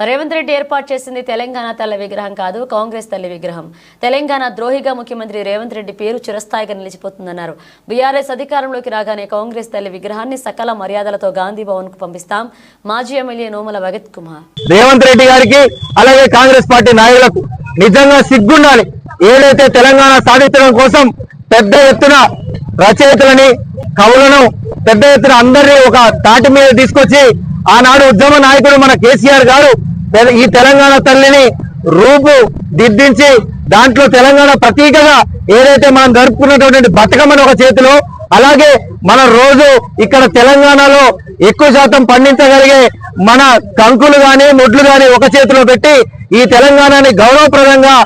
రేవంత్ రెడ్డి ఏర్పాటు చేసింది తెలంగాణ తల్లి విగ్రహం కాదు కాంగ్రెస్ తల్లి విగ్రహం. తెలంగాణ ద్రోహిగా ముఖ్యమంత్రి రేవంత్ రెడ్డి పేరు చిరస్థాయిగా నిలిచిపోతుందన్నారు. బీఆర్ఎస్ అధికారంలోకి రాగానే కాంగ్రెస్ తల్లి విగ్రహాన్ని సకల మర్యాదలతో గాంధీ భవన్కు పంపిస్తాం. మాజీ ఎమ్మెల్యే నోముల భగత్ కుమార్. రేవంత్ రెడ్డి గారికి అలాగే కాంగ్రెస్ పార్టీ నాయకులకు నిజంగా సిగ్గుండాలి. ఏదైతే తెలంగాణ సాధించడం కోసం పెద్ద ఎత్తున రచయితలని కవులను పెద్ద ఎత్తున అందరినీ ఒక తాటి మీద తీసుకొచ్చి ఆనాడు ఉద్యమ నాయకుడు మన కేసీఆర్ గారు ఈ తెలంగాణ తల్లిని రూపు దిద్దించి దాంట్లో తెలంగాణ ప్రతీకగా ఏదైతే మనం జరుపుకున్నటువంటి బతుకమ్మని ఒక చేతిలో అలాగే మన రోజు ఇక్కడ తెలంగాణలో ఎక్కువ శాతం పండించగలిగే మన కంకులు గాని ముడ్లు గాని ఒక చేతిలో పెట్టి ఈ తెలంగాణని గౌరవప్రదంగా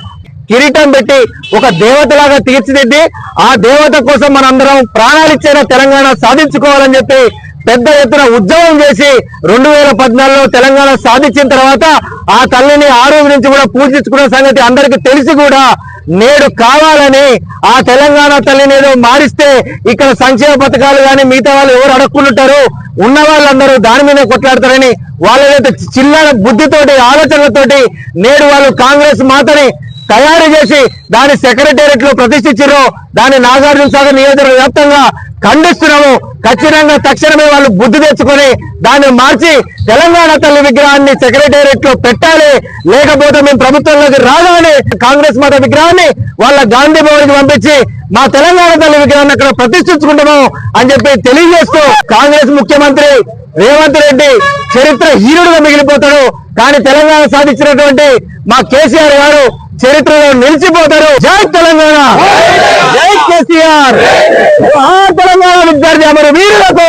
కిరీటం పెట్టి ఒక దేవతలాగా తీర్చిదిద్ది ఆ దేవత కోసం మనందరం ప్రాణాలిచ్చేలా తెలంగాణ సాధించుకోవాలని చెప్పి పెద్ద ఎత్తున ఉద్యమం చేసి రెండు వేల పద్నాలుగులో తెలంగాణ సాధించిన తర్వాత ఆ తల్లిని ఆ రోజు నుంచి కూడా పూజించుకున్న సంగతి అందరికీ తెలిసి కూడా నేడు కావాలని ఆ తెలంగాణ తల్లిని ఏదో మారిస్తే ఇక్కడ సంక్షేమ పథకాలు కానీ మిగతా వాళ్ళు ఎవరు అడక్కుంటారు ఉన్న వాళ్ళందరూ దాని మీద కొట్లాడతారని వాళ్ళ చిల్లర బుద్ధితోటి ఆలోచనలతోటి నేడు వాళ్ళు కాంగ్రెస్ మాతని తయారు చేసి దాని సెక్రటేరియట్లో ప్రతిష్ఠించారు దాని నాగార్జున సాగర్ నియోజకవర్గ వ్యాప్తంగా ఖండిస్తున్నాము. ఖచ్చితంగా తక్షణమే వాళ్ళు బుద్ధి తెచ్చుకొని దాన్ని మార్చి తెలంగాణ తల్లి విగ్రహాన్ని సెక్రటేరియట్లో పెట్టాలి. లేకపోతే మేము ప్రభుత్వంలోకి రాగానే కాంగ్రెస్ మత విగ్రహాన్ని వాళ్ళ గాంధీ భవన్ పంపించి మా తెలంగాణ తల్లి విగ్రహాన్ని అక్కడ ప్రతిష్ఠించుకుంటాము అని చెప్పి తెలియజేస్తూ కాంగ్రెస్ ముఖ్యమంత్రి రేవంత్ రెడ్డి చరిత్ర హీరుడుగా మిగిలిపోతాడు. కానీ తెలంగాణ సాధించినటువంటి మా కేసీఆర్ గారు చరిత్రలో నిలిచిపోతారు. జై తెలంగాణ. జై కేసీఆర్. ఆ తెలంగాణ విద్యార్థి అమరు వీరులకు